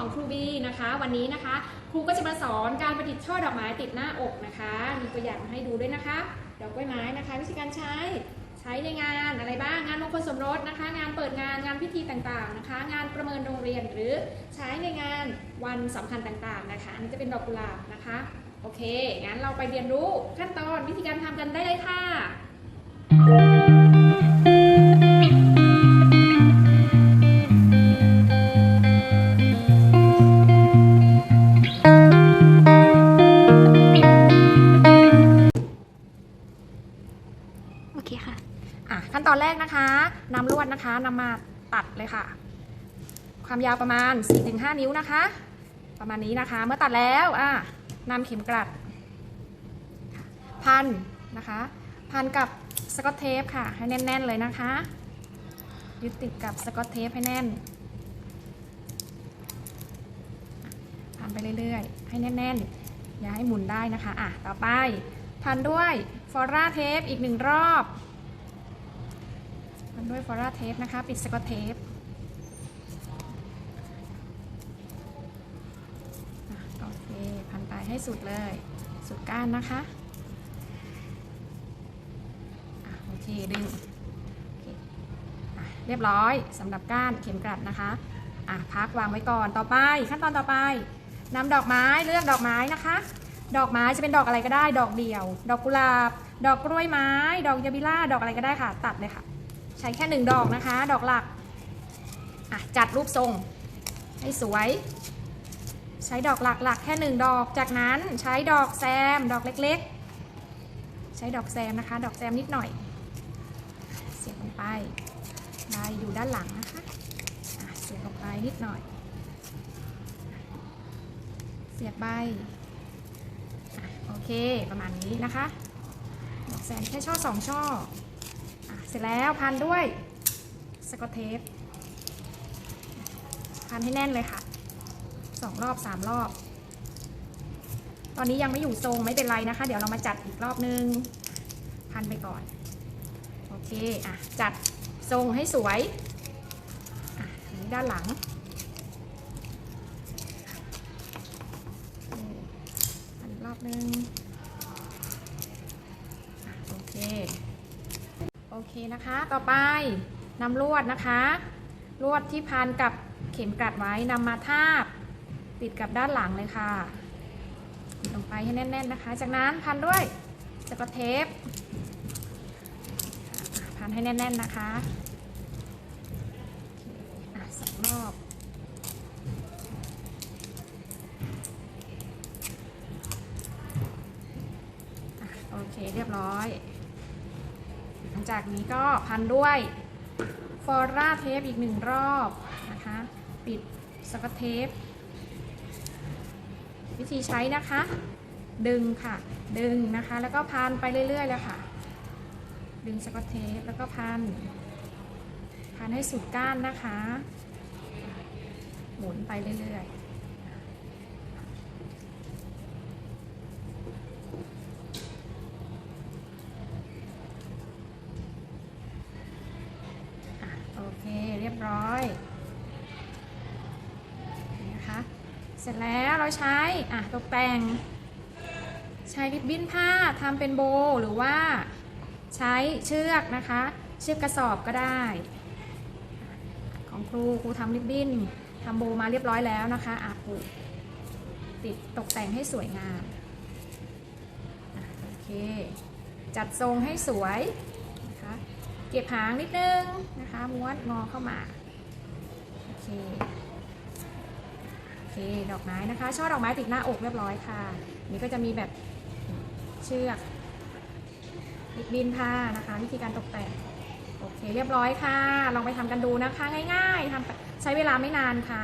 ของครูบีนะคะ วันนี้นะคะ ครูก็จะมาสอนการประดิษฐ์ช่อดอกไม้ติดหน้าอกนะคะ มีตัวอย่างให้ดูด้วยนะคะดอกกล้วยไม้นะคะ วิธีการใช้ใช้ในงานอะไรบ้างงานมงคลสมรสนะคะ งานเปิดงานงานพิธีต่างๆนะคะ งานประเมินโรงเรียนหรือใช้ในงานวันสำคัญต่างๆนะคะ อันนี้จะเป็นดอกกุหลาบนะคะโอเคงั้นเราไปเรียนรู้ขั้นตอนวิธีการทำกันได้เลยค่ะ อะขั้นตอนแรกนะคะนำลวดนะคะนำมาตัดเลยค่ะ ความยาวประมาณ 4-5 นิ้วนะคะ ประมาณนี้นะคะ เมื่อตัดแล้วอะนำเข็มกลัด พันนะคะ พันกับสกอตเทปค่ะ ให้แน่น ๆ เลยนะคะ ยึดติดกับสกอตเทปให้แน่นพันไปเรื่อยๆ ให้แน่น ๆ อย่าให้หมุนได้นะคะ อะ ต่อไปพันด้วยฟอร่าเทปอีกหนึ่งรอบันด้วยฟอร่าเทปนะคะ ปิดสกอตเทปอะโอเค พันไปให้สุดเลย สุดก้านนะคะโอเค ดึงเคอะเรียบร้อยสำหรับก้านเข็มกลัดนะคะอะพักวางไว้ก่อนต่อไป ขั้นตอนต่อไปนำดอกไม้เลือกดอกไม้นะคะ ดอกไม้จะเป็นดอกอะไรก็ได้ ดอกเดี่ยว ดอกกุหลาบ ดอกกล้วยไม้ ดอกยาบิล่าดอกอะไรก็ได้ค่ะ ตัดเลยค่ะ ใช้แค่หนึ่งดอกนะคะ ดอกหลักอะจัดรูปทรงให้สวย ใช้ดอกหลักๆแค่หนึ่งดอก จากนั้นใช้ดอกแซม ดอกเล็กๆ ใช้ดอกแซมนะคะ ดอกแซมนิดหน่อย เสียบลงไปใบอยู่ด้านหลังนะคะะเสียบลงไปนิดหน่อย เสียบใบโอเคประมาณนี้นะคะ ดอกแซมแค่ช่อสองช่อ เสร็จแล้วพันด้วยสกอตเทปพันให้แน่นเลยค่ะสองรอบสามรอบ ตอนนี้ยังไม่อยู่ทรงไม่เป็นไรนะคะ เดี๋ยวเรามาจัดอีกรอบนึง พันไปก่อน โอเคอะจัดทรงให้สวยอะด้านหลังอันอีกรอบนึงอะโอเค โอ เคนะคะต่อไปนำลวดนะคะ ลวดที่พันกับเข็มกลัดไว้นำมาทาบ ติดกับด้านหลังเลยค่ะติดลงไปให้แน่น ๆนะคะ จากนั้นพันด้วยสกอตเทปพันให้แน่น ๆนะคะโอเคอะสองรอบโอเคเรียบร้อย งจากนี้ก็พันด้วยฟอร่าเทปอีกหนึ่งรอบนะคะ ปิดสกอตเทป วิธีใช้นะคะ ดึงค่ะ ดึงนะคะ แล้วก็พันไปเรื่อยๆเลยค่ะ ดึงสกอตเทปแล้วก็พัน พันให้สุดก้านนะคะ หมุนไปเรื่อยๆ อะโอเค เรียบร้อยนี่นะคะ เสร็จแล้วเราใช้อะตกแต่ง ใช้ริบบิ้นผ้าทำเป็นโบ หรือว่าใช้เชือกนะคะ เชือกกระสอบก็ได้ ของครูครูทำริบบิ้นทำโบมาเรียบร้อยแล้วนะคะอะผูติดตกแต่งให้สวยงามโอเค จัดทรงให้สวยนะคะเก็บหางนิดนึงนะคะม้วนงอเข้ามาโอเค เคดอกไม้นะคะ ช่อดอกไม้ติดหน้าอกเรียบร้อยค่ะ นี่ก็จะมีแบบเชือกริบบินผ้านะคะ วิธีการตกแต่งโอเคเรียบร้อยค่ะ ลองไปทำกันดูนะคะ ง่าย ๆทำใช้เวลาไม่นานค่ะ